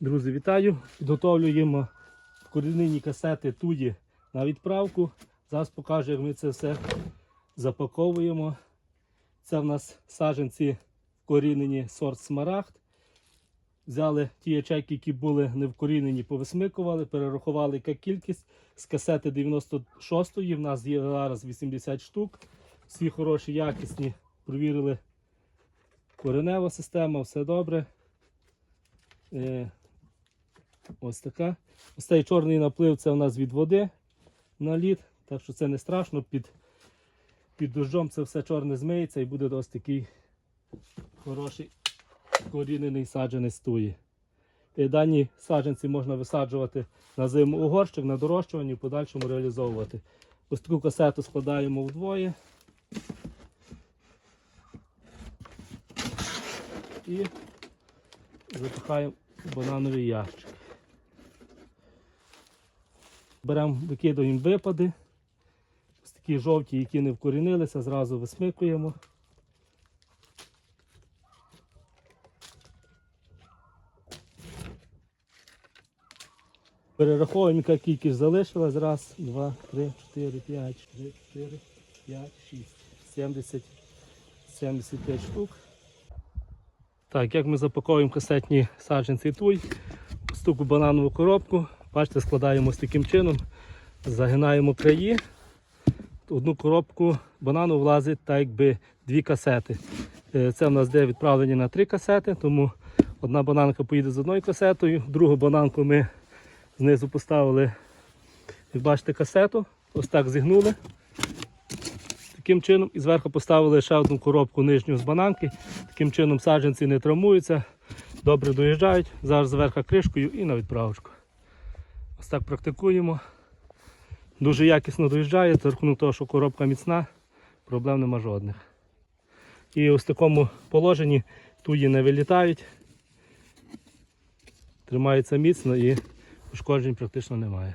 Друзі, вітаю! Підготовлюємо корінні касети туді на відправку. Зараз покажу, як ми це все запаковуємо. Це в нас саджанці вкорінені сорт смарагд. Взяли ті ячейки, які були не вкорінені, повисмикували, перерахували яка кількість. З касети 96-ї в нас є зараз 80 штук. Всі хороші, якісні. Провірили коренева система, все добре. Ось така. Ось цей чорний наплив це у нас від води на лід, так що це не страшно. Під, під дощом це все чорне змиється і буде ось такий хороший корінений саджанець туї. Е, Дані саджанці можна висаджувати на зиму у горщик, на дорощуванні, в подальшому реалізовувати. Ось таку касету складаємо вдвоє. І запихаємо в банановий ящик. Беремо, викидаємо випади. Ось такі жовті, які не вкорінилися, зразу висмикуємо. Перераховуємо, яка кількість залишилась. Раз, два, три, чотири, п'ять, три, чотири, п'ять, шість. 70, 75 штук. Так, як ми запаковуємо касетні саджанці туй, стуку бананову коробку. Бачите, складаємо ось таким чином, загинаємо краї. Одну коробку банану влазить так якби дві касети. Е, Це в нас де відправлені на три касети, тому одна бананка поїде з одною касетою, другу бананку ми знизу поставили, як бачите, касету. Ось так зігнули. Таким чином і зверху поставили ще одну коробку нижню з бананки. Таким чином саджанці не травмуються, добре доїжджають. Зараз зверху кришкою і на відправочку. Ось так практикуємо. Дуже якісно доїжджає, за рахунок того, що коробка міцна, проблем нема жодних. І ось в такому положенні туї не вилітають, тримаються міцно і ушкоджень практично немає.